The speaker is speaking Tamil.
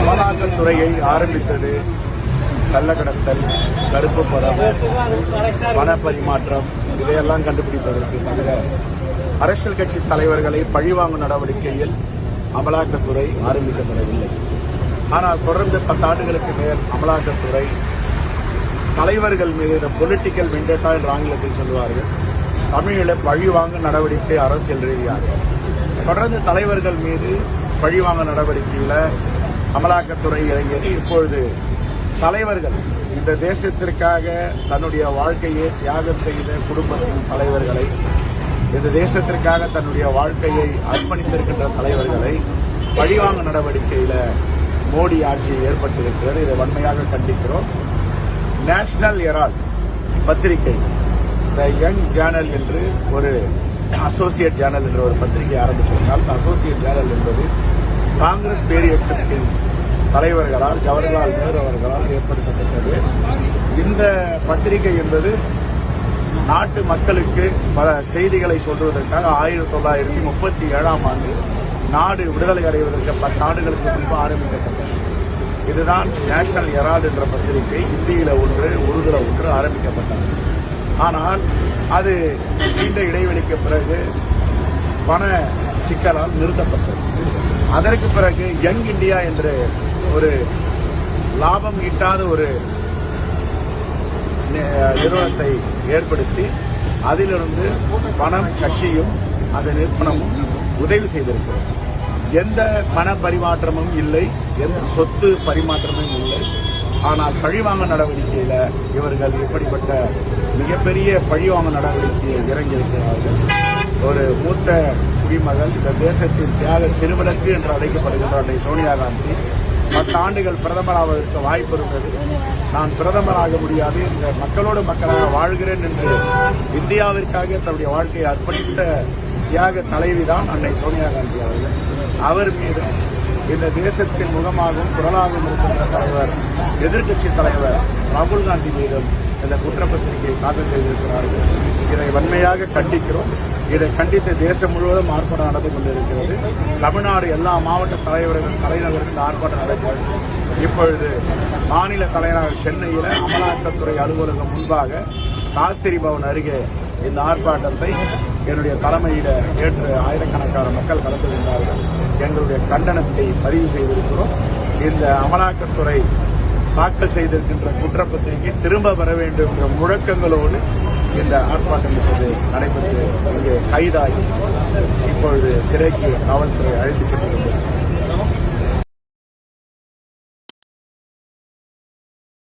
அமலாக்கத்துறையை ஆரம்பித்தது கள்ளக்கடத்தல் கருப்பு பணம் பணப்பரிமாற்றம் இதையெல்லாம் கண்டுபிடிப்பதற்கு தவிர அரசியல் கட்சி தலைவர்களை பழிவாங்கும் நடவடிக்கையில் அமலாக்கத்துறை ஆரம்பிக்கப்படவில்லை. ஆனால் தொடர்ந்து பத்தாண்டுகளுக்கு மேல் அமலாக்கத்துறை தலைவர்கள் மீது இந்த பொலிட்டிக்கல் விண்டேட்டா என்று ஆங்கிலத்தில் சொல்லுவார்கள் தமிழில் பழிவாங்கும் நடவடிக்கை அரசியல் ரீதியாக. தொடர்ந்து தலைவர்கள் மீது பழிவாங்க நடவடிக்கையில் அமலாக்கத்துறை இறங்கியது. இப்பொழுது தலைவர்கள் இந்த தேசத்திற்காக தன்னுடைய வாழ்க்கையை தியாகம் செய்த குடும்பத்தின் தலைவர்களை இந்த தேசத்திற்காக தன்னுடைய வாழ்க்கையை அர்ப்பணித்திருக்கின்ற தலைவர்களை பழிவாங்க நடவடிக்கையில மோடி ஆட்சி ஏற்பட்டிருக்கிறது. இதை வன்மையாக கண்டிக்கிறோம். நேஷனல் எரால் பத்திரிகை த யங் ஜேர்னல் என்று ஒரு அசோசியேட் ஜேர்னல் என்ற ஒரு பத்திரிகை ஆரம்பித்திருந்தால் அசோசியேட் ஜேர்னல் என்பது காங்கிரஸ் பேரியக்கத்தின் தலைவர்களால் ஜவஹர்லால் நேரு அவர்களால் ஏற்படுத்தப்பட்டது. இந்த பத்திரிகை என்பது நாட்டு மக்களுக்கு பல செய்திகளை சொல்வதற்காக ஆயிரத்தி தொள்ளாயிரத்தி முப்பத்தி ஏழாம் ஆண்டு நாடு விடுதலை அடைவதற்கு பத்து ஆண்டுகளுக்கு முன்பு ஆரம்பிக்கப்பட்டது. இதுதான் நேஷனல் ஹெரால்டு என்ற பத்திரிகை இந்தியில ஒன்று உருதுல ஒன்று ஆரம்பிக்கப்பட்டது. ஆனால் அது நீண்ட இடைவெளிக்கு பிறகு பண சிக்கலால் நிறுத்தப்பட்டது. அதற்கு பிறகு யங் இந்தியா என்று ஒரு லாபம் ஈட்டாத ஒரு நிறுவனத்தை ஏற்படுத்தி அதிலிருந்து பணம் கட்சியும் அந்த நிறுவனமும் உதவி செய்திருக்கிறது. எந்த பண பரிமாற்றமும் இல்லை எந்த சொத்து பரிமாற்றமும் இல்லை. ஆனால் பழிவாங்க நடவடிக்கையில் இவர்கள் இப்படிப்பட்ட மிகப்பெரிய பழிவாங்க நடவடிக்கையை இறங்கியிருக்கிறார்கள். ஒரு மூத்த குடிமகள் இந்த தேசத்தின் தியாக திருவிளக்கு என்று அழைக்கப்படுகின்ற அன்னை சோனியா காந்தி. பத்து ஆண்டுகள் பிரதமராவதற்கு வாய்ப்பு இருந்தது. நான் பிரதமராக முடியாது இந்த மக்களோடு மக்களாக வாழ்கிறேன் என்று இந்தியாவிற்காக தன்னுடைய வாழ்க்கையை அர்ப்பணித்த தியாக தலைவிதான் அன்னை சோனியா காந்தி அவர்கள். அவர் மீது இந்த தேசத்தின் முகமாகவும் குரலாகவும் இருக்கின்ற தலைவர் எதிர்க்கட்சி தலைவர் ராகுல் காந்தி மீதும் இந்த குற்றப்பத்திரிகையை தாக்கல் செய்திருக்கிறார்கள் இதை வன்மையாக கண்டிக்கிறோம். இதை கண்டித்து தேசம் முழுவதும் ஆர்ப்பாட்டம் நடந்து கொண்டிருக்கிறது. தமிழ்நாடு எல்லா மாவட்ட தலைவர்கள் தலைநகருக்கு இந்த ஆர்ப்பாட்டம் நடக்கிறது. இப்பொழுது மாநில தலைநகர் சென்னையில் அமலாக்கத்துறை அலுவலகம் முன்பாக சாஸ்திரி பவன் அருகே இந்த ஆர்ப்பாட்டத்தை என்னுடைய தலைமையில நேற்று ஆயிரக்கணக்கான மக்கள் கலந்து கொண்டார்கள். எங்களுடைய கண்டனத்தை பதிவு செய்திருக்கிறோம். இந்த அமலாக்கத்துறை தாக்கல் செய்திருக்கின்ற குற்றப்பத்திரிகை திரும்ப வர வேண்டும் என்ற முழக்கங்களோடு இந்த ஆர்ப்பாட்டம் என்பது நடைபெற்று இங்கே கைதாகி இப்பொழுது சிறைக்கு காவல்துறை அழைத்து சென்றிருக்கிறது